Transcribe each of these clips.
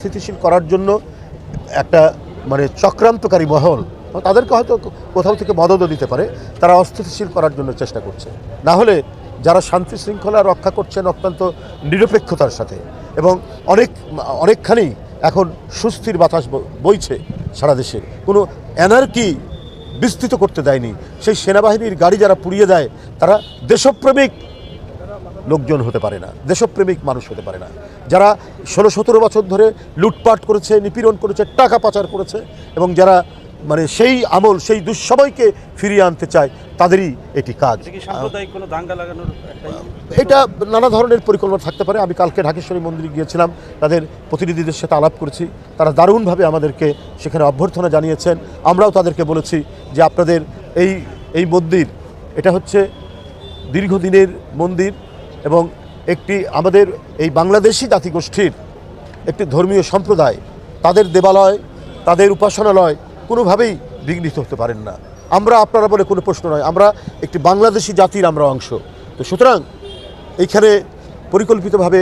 স্থিতিশীল করার জন্য একটা মানে চক্রান্তকারী মহল। তাদেরকে হয়তো কোথাও থেকে মদতও দিতে পারে। তারা অস্থিতিশীল করার জন্য চেষ্টা করছে। না হলে যারা শান্তি শৃঙ্খলা রক্ষা করছেন অত্যন্ত নিরপেক্ষতার সাথে এবং অনেক, অনেকখানি এখন সুস্থির বাতাস বইছে সারা দেশে। কোনো এনার্কি বিস্তৃত করতে দেয়নি। সেই সেনাবাহিনীর গাড়ি যারা পুড়িয়ে দেয়, তারা দেশপ্রেমিক লোকজন হতে পারে না দেশপ্রেমিক মানুষ হতে পারে না। যারা ষোলো সতেরো বছর ধরে লুটপাট করেছে নিপীড়ন করেছে টাকা পাচার করেছে এবং যারা মানে সেই আমল সেই দুঃসময়কে ফিরিয়ে আনতে চায় তাদেরই এটি কাজ। এটা নানা ধরনের পরিকল্পনা থাকতে পারে। আমি কালকে ঢাকেশ্বরী মন্দিরে গিয়েছিলাম তাদের প্রতিনিধিদের সাথে আলাপ করেছি। তারা দারুণভাবে আমাদেরকে সেখানে অভ্যর্থনা জানিয়েছেন। আমরাও তাদেরকে বলেছি যে আপনাদের এই এই মন্দির এটা হচ্ছে দীর্ঘদিনের মন্দির। এবং একটি আমাদের এই বাংলাদেশি জাতিগোষ্ঠীর একটি ধর্মীয় সম্প্রদায়, তাদের দেবালয়, তাদের উপাসনালয় কোনোভাবেই বিঘ্নিত হতে পারেন না। আমরা আপনারা বলে কোনো প্রশ্ন নয়, আমরা একটি বাংলাদেশি জাতির আমরা অংশ। তো সুতরাং এইখানে পরিকল্পিতভাবে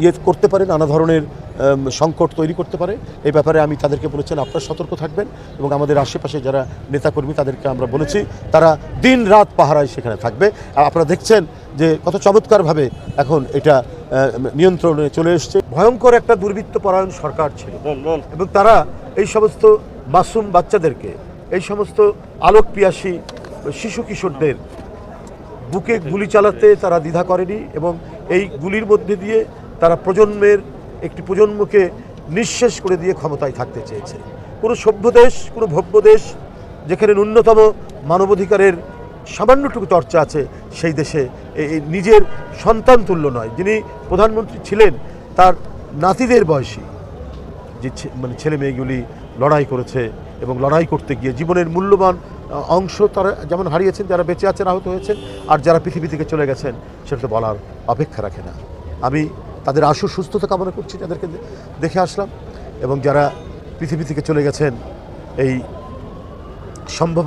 ইয়ে করতে পারে নানা ধরনের সংকট তৈরি করতে পারে। এই ব্যাপারে আমি তাদেরকে বলেছেন আপনারা সতর্ক থাকবেন এবং আমাদের আশেপাশে যারা নেতাকর্মী তাদেরকে আমরা বলেছি তারা দিন রাত পাহারায় সেখানে থাকবে। আর আপনারা দেখছেন যে কত চমৎকারভাবে এখন এটা নিয়ন্ত্রণে চলে এসছে। ভয়ঙ্কর একটা দুর্বৃত্ত পরায়ণ সরকার ছিল। এবং তারা এই সমস্ত মাসুম বাচ্চাদেরকে এই সমস্ত আলোক পিয়াসী শিশু কিশোরদের বুকে গুলি চালাতে তারা দ্বিধা করেনি এবং এই গুলির মধ্যে দিয়ে তারা প্রজন্মের একটি প্রজন্মকে নিঃশেষ করে দিয়ে ক্ষমতায় থাকতে চেয়েছে। কোনো সভ্য দেশ, কোনো ভব্য দেশ, যেখানে ন্যূনতম মানবাধিকারের সামান্যটুকু চর্চা আছে, সেই দেশে নিজের সন্তান তুল্য নয়। যিনি প্রধানমন্ত্রী ছিলেন, তার নাতিদের বয়সী, যে মানে ছেলে মেয়েগুলি লড়াই করেছে এবং লড়াই করতে গিয়ে জীবনের মূল্যবান অংশ তারা যেমন হারিয়েছেন, যারা বেঁচে আছেন, আহত হয়েছেন, আর যারা পৃথিবী থেকে চলে গেছেন, সেটা তো বলার অপেক্ষা রাখে না। আমি তাদের আশু সুস্থতা কামনা করছি, তাদেরকে দেখে আসলাম। এবং যারা পৃথিবী থেকে চলে গেছেন, এই সম্ভব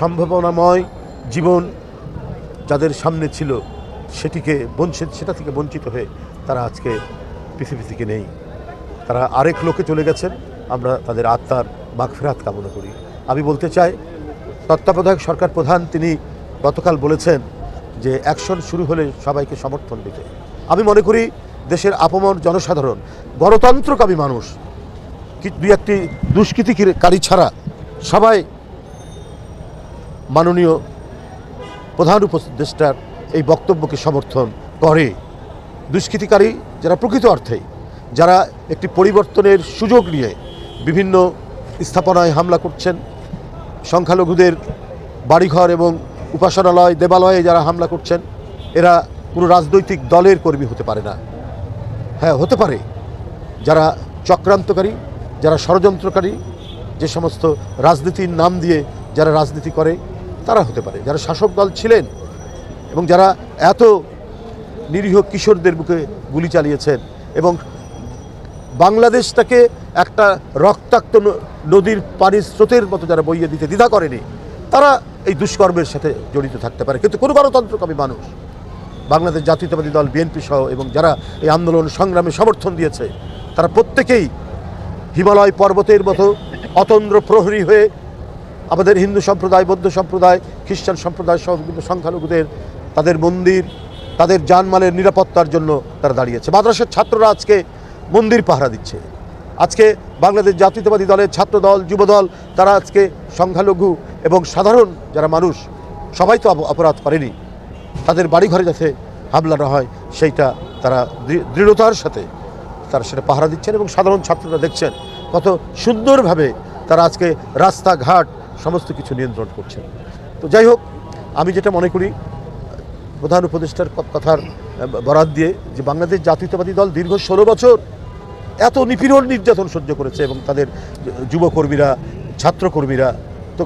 সম্ভাবনাময় জীবন যাদের সামনে ছিল, সেটিকে বঞ্চিত সেটা থেকে বঞ্চিত হয়ে তারা আজকে পৃথিবী থেকে নেই। তারা আরেক লোকে চলে গেছেন, আমরা তাদের আত্মার মাগফেরাত কামনা করি। আমি বলতে চাই, তত্ত্বাবধায়ক সরকার প্রধান তিনি গতকাল বলেছেন যে অ্যাকশন শুরু হলে সবাইকে সমর্থন দিতে। আমি মনে করি দেশের আপমর জনসাধারণ, গণতন্ত্রকামী মানুষ দুই একটি দুষ্কৃতিকারী ছাড়া সবাই মাননীয় প্রধান উপদেষ্টার এই বক্তব্যকে সমর্থন করে। দুষ্কৃতিকারী যারা প্রকৃত অর্থে যারা একটি পরিবর্তনের সুযোগ নিয়ে বিভিন্ন স্থাপনায় হামলা করছেন, সংখ্যালঘুদের বাড়িঘর এবং উপাসনালয়, দেবালয়ে যারা হামলা করছেন, এরা কোনো রাজনৈতিক দলের কর্মী হতে পারে না। হ্যাঁ হতে পারে। যারা চক্রান্তকারী, যারা ষড়যন্ত্রকারী, যে সমস্ত রাজনীতির নাম দিয়ে যারা রাজনীতি করে, তারা হতে পারে। যারা শাসক দল ছিলেন এবং যারা এত নিরীহ কিশোরদের বুকে গুলি চালিয়েছেন এবং বাংলাদেশটাকে একটা রক্তাক্ত নদীর পানির স্রোতের মতো যারা বইয়ে দিতে দ্বিধা করেনি, তারা এই দুষ্কর্মের সাথে জড়িত থাকতে পারে। কিন্তু কোনো গণতন্ত্রকামী মানুষ বাংলাদেশ জাতীয়তাবাদী দল, বিএনপি সহ এবং যারা এই আন্দোলন সংগ্রামে সমর্থন দিয়েছে, তারা প্রত্যেকেই হিমালয় পর্বতের মতো অতন্দ্র প্রহরী হয়ে আমাদের হিন্দু সম্প্রদায়, বৌদ্ধ সম্প্রদায়, খ্রিস্টান সম্প্রদায় সহ বিভিন্ন সংখ্যালঘুদের, তাদের মন্দির, তাদের জানমালের নিরাপত্তার জন্য তারা দাঁড়িয়েছে। মাদ্রাসার ছাত্ররা আজকে মন্দির পাহারা দিচ্ছে। আজকে বাংলাদেশ জাতীয়তাবাদী দলের ছাত্রদল, যুবদল, তারা আজকে সংখ্যালঘু এবং সাধারণ যারা মানুষ, সবাই তো অপরাধ করেনি। তাদের বাড়িঘরে যাতে হামলা না হয়, সেইটা তারা দৃঢ়তার সাথে তারা সেটা পাহারা দিচ্ছেন এবং সাধারণ ছাত্ররা দেখছেন কত সুন্দরভাবে তারা আজকে রাস্তাঘাট সমস্ত কিছু নিয়ন্ত্রণ করছেন। তো যাই হোক, আমি যেটা মনে করি, প্রধান উপদেষ্টার কথার বরাত দিয়ে যে বাংলাদেশ জাতীয়তাবাদী দল দীর্ঘ ষোলো বছর এত নিপীড়ন নির্যাতন সহ্য করেছে এবং তাদের যুবকর্মীরা, ছাত্রকর্মীরা, তো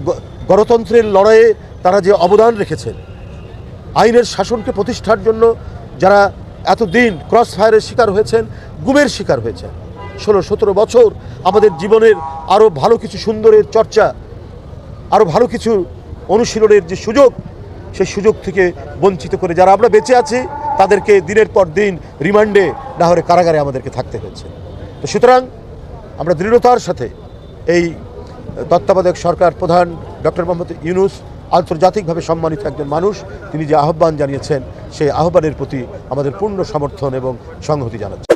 গণতন্ত্রের লড়াইয়ে তারা যে অবদান রেখেছেন আইনের শাসনকে প্রতিষ্ঠার জন্য যারা এতদিন ক্রস ফায়ারের শিকার হয়েছেন, গুমের শিকার হয়েছেন। ষোলো, সতেরো বছর আমাদের জীবনের আরও ভালো কিছু সুন্দরের চর্চা আরও ভালো কিছু অনুশীলনের যে সুযোগ, সেই সুযোগ থেকে বঞ্চিত করে যারা আমরা বেঁচে আছি, তাদেরকে দিনের পর দিন রিমান্ডে না হলে কারাগারে আমাদেরকে থাকতে হয়েছে। তো সুতরাং আমরা দৃঢ়তার সাথে এই তত্ত্বাবধায়ক সরকার প্রধান ডক্টর মোহাম্মদ ইউনুস আন্তর্জাতিকভাবে সম্মানিত একজন মানুষ, তিনি যে আহ্বান জানিয়েছেন, সেই আহ্বানের প্রতি আমাদের পূর্ণ সমর্থন এবং সংহতি জানাচ্ছি।